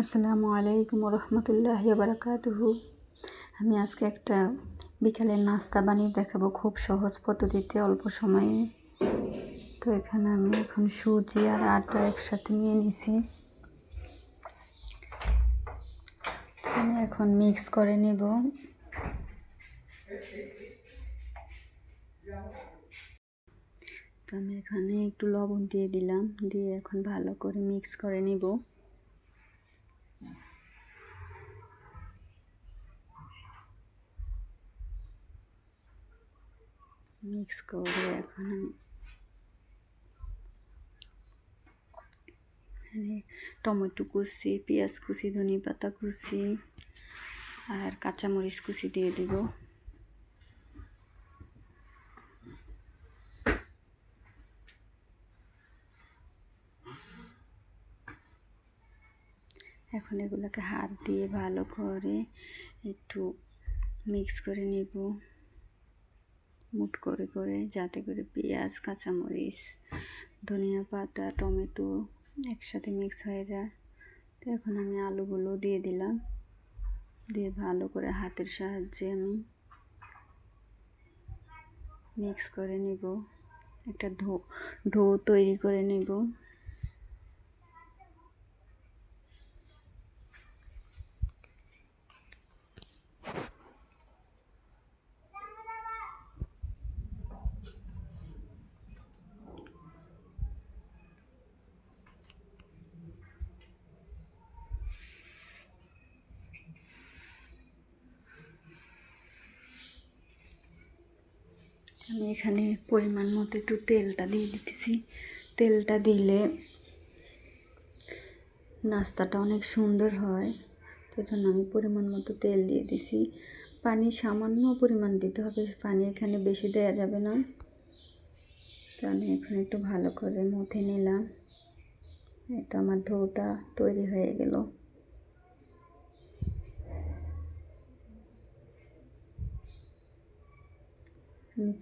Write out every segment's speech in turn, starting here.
আসসালামু আলাইকুম রহমতুল্লাহ বারাকাতুহু আমি আজকে একটা বিকালের নাস্তা বানিয়ে দেখাবো খুব সহজ পদ্ধতিতে, অল্প সময়ে। তো এখানে আমি এখন সুজি আর আটা একসাথে নিয়ে নিছি। আমি এখন মিক্স করে নেব। তো আমি এখানে একটু লবণ দিয়ে দিলাম, দিয়ে এখন ভালো করে মিক্স করে নিব। মিক্স করে এখন আমি টমেটো কুচি পেঁয়াজ কুচি ধনে পাতা কুচি আর কাঁচামরিচ কুচি দিয়ে দিব এখন এগুলোকে হাত দিয়ে ভালো করে একটু মিক্স করে নেব। মুট করে করে যাতে করে পেঁয়াজ, কাঁচামরিচ, ধনিয়া পাতা, টমেটো একসাথে মিক্স হয়ে যায়। তো এখন আমি আলুগুলো দিয়ে দিলাম। দিয়ে ভালো করে হাতের সাহায্যে আমি মিক্স করে নিব। একটা ঢো ঢো তৈরি করে নেব। আমি এখানে পরিমাণ মতো একটু তেলটা দিয়ে দিতেছি। তেলটা দিলে নাস্তাটা অনেক সুন্দর হয়। তো জন্য আমি পরিমাণ মতো তেল দিয়ে দিছি। পানি সামান্য পরিমাণ দিতে হবে, পানি এখানে বেশি দেওয়া যাবে না। তো আমি এখন একটু ভালো করে মথে নিলাম। এই তো আমার ঢোটা তৈরি হয়ে গেল।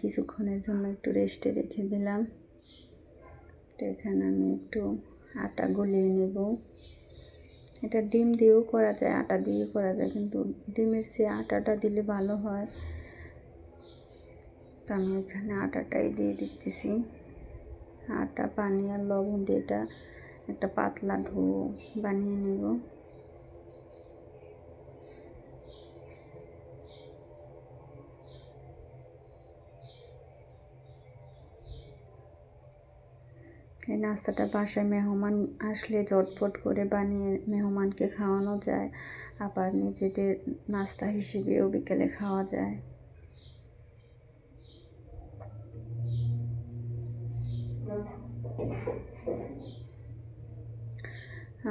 কিছুক্ষণের জন্য একটু রেস্টে রেখে দিলাম। তো এখানে আমি একটু আটা গলিয়ে নেব। এটা ডিম দিয়েও করা যায়, আটা দিয়ে করা যায়, কিন্তু ডিমের সে আটাটা দিলে ভালো হয়। তো আমি এখানে আটাটাই দিয়ে দিতেছি। আটা, পানি আর লবণ দিয়ে এটা একটা পাতলা ঢো বানিয়ে নেব। এই নাস্তাটা বাসায় মেহমান আসলে ঝটপট করে বানিয়ে মেহমানকে খাওয়ানো যায়, আবার নিজেদের নাস্তা হিসেবেও বিকেলে খাওয়া যায়।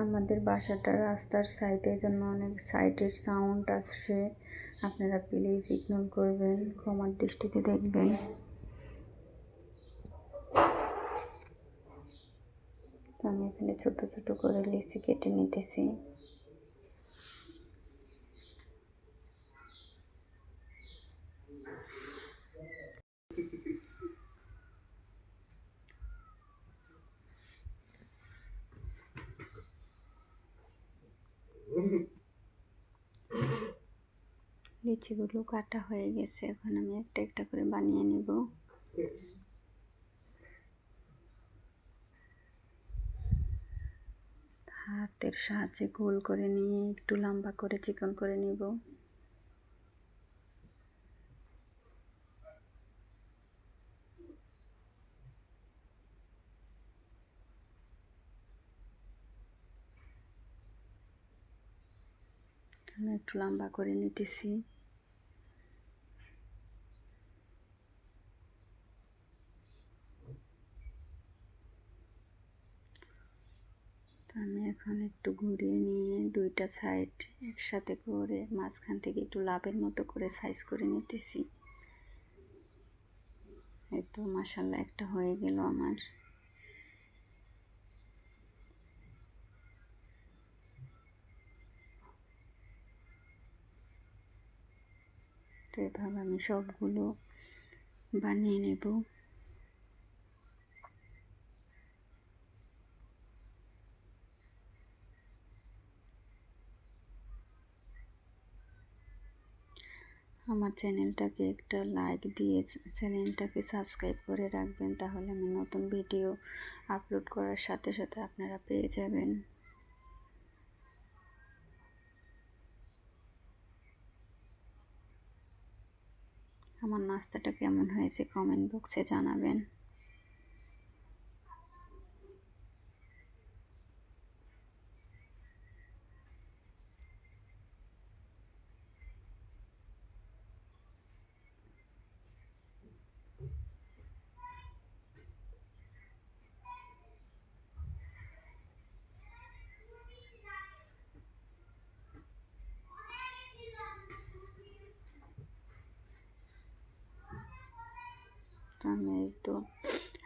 আমাদের বাসাটা রাস্তার সাইডে জন্য অনেক সাইডের সাউন্ড আসছে। আপনারা প্লিজ ইগনোর করবেন, ক্ষমার দৃষ্টিতে দেখবেন। আমি এখানে ছোট ছোট করে লিচি কেটে নিতেছি। লিচিগুলো কাটা হয়ে গেছে, এখন আমি একটা একটা করে বানিয়ে নেব। হাতের সাহায্যে গোল করে নিয়ে, একটু লম্বা করে চিকন করে নিব। আমি একটু লম্বা করে নিতেছি। তো আমি এখন একটু ঘুরিয়ে নিয়ে দুইটা সাইড একসাথে করে মাঝখান থেকে একটু লাভের মতো করে সাইজ করে নিতেছি। এই তো একটা হয়ে গেল আমার। তো এভাবে আমি সবগুলো বানিয়ে নেব। আমার চ্যানেলটাকে একটা লাইক দিয়ে চ্যানেলটাকে সাবস্ক্রাইব করে রাখবেন, তাহলে আমি নতুন ভিডিও আপলোড করার সাথে সাথে আপনারা পেয়ে যাবেন। আমার নাস্তাটা কেমন হয়েছে কমেন্ট বক্সে জানাবেন। আমি তো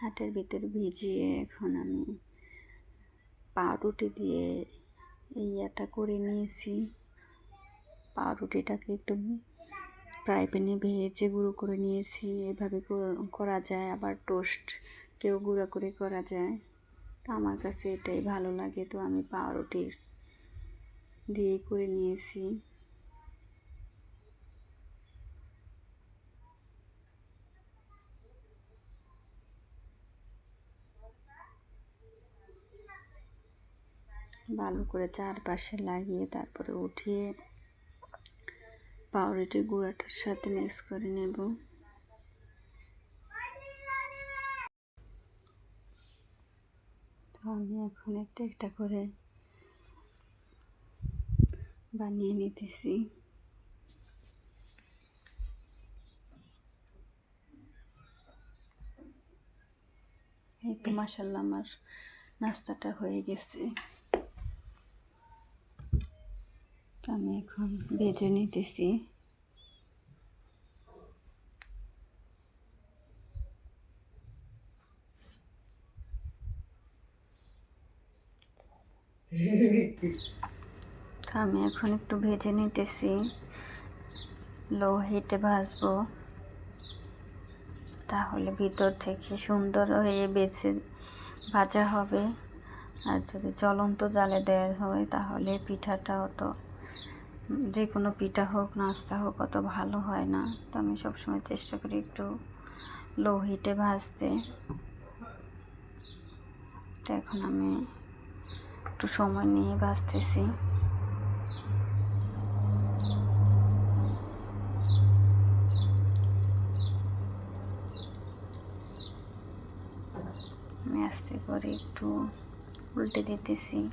হাটের ভিতরে ভিজিয়ে এখন আমি পাউরুটি দিয়ে এই ইয়াটা করে নিয়েছি। পাউরুটিটাকে একটু ফ্রাই প্যানে ভেজে গুঁড়ো করে নিয়েছি। এভাবে করা যায়, আবার টোস্ট কেউ গুঁড়ো করে করা যায়। তো আমার কাছে এটাই ভালো লাগে। তো আমি পাউরুটির দিয়ে করে নিয়েছি। ভালো করে চারপাশে লাগিয়ে তারপরে উঠিয়ে পাউরুটির গুঁড়াটার সাথে মিক্স করে নেব। আমি এখন একটা একটা করে বানিয়ে নিতেছি। এই তো মাসাল্লাহ আমার নাস্তাটা হয়ে গেছে। আমি এখন বেজে নিতেছি। আমি এখন একটু ভেজে নিতেছি। লো হিটে ভাজবো। তাহলে ভিতর থেকে সুন্দর হয়ে বেছে ভাজা হবে। আর যদি জ্বলন্ত জালে দেওয়া হয়, তাহলে পিঠাটা অত যে কোনো পিঠা হোক, নাস্তা হোক, অত ভালো হয় না। তো আমি সবসময় চেষ্টা করি একটু লো হিটে ভাজতে। তো এখন আমি একটু সময় নিয়ে ভাজতেছি। আমি আস্তে করে একটু উল্টে দিতেছি।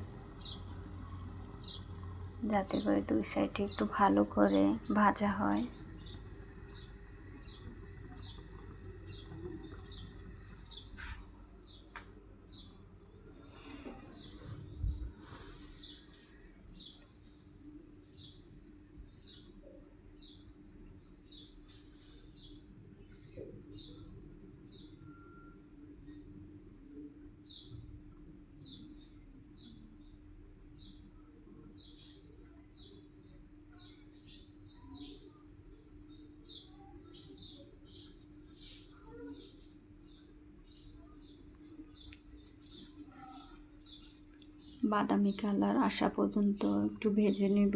যাতে করে দুই সাইডে একটু ভালো করে ভাজা হয়। বাদামি কালার আসা পর্যন্ত একটু ভেজে নেব,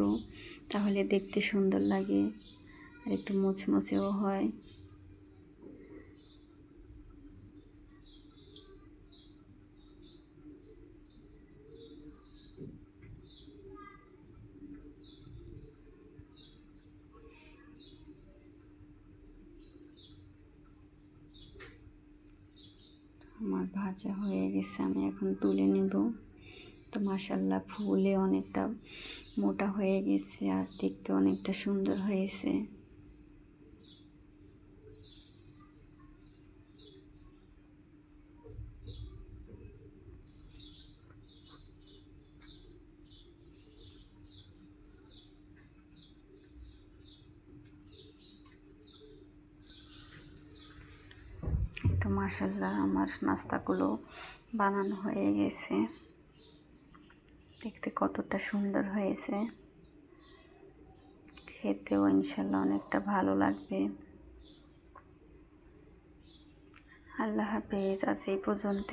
তাহলে দেখতে সুন্দর লাগে আর একটু মুচমুচেও হয়। আমার ভাজা হয়ে গেছে, আমি এখন তুলে নেব। তো মাসাল্লাহ ফুলে অনেকটা মোটা হয়ে গেছে আর দেখতে অনেকটা সুন্দর হয়েছে। তো মাসাল্লাহ আমার নাস্তাগুলো বানানো হয়ে গেছে। দেখতে কতটা সুন্দর হয়েছে। খেতেও ইনশাল্লাহ অনেকটা ভালো লাগবে। আল্লাহ হাফেজ আজ এই পর্যন্ত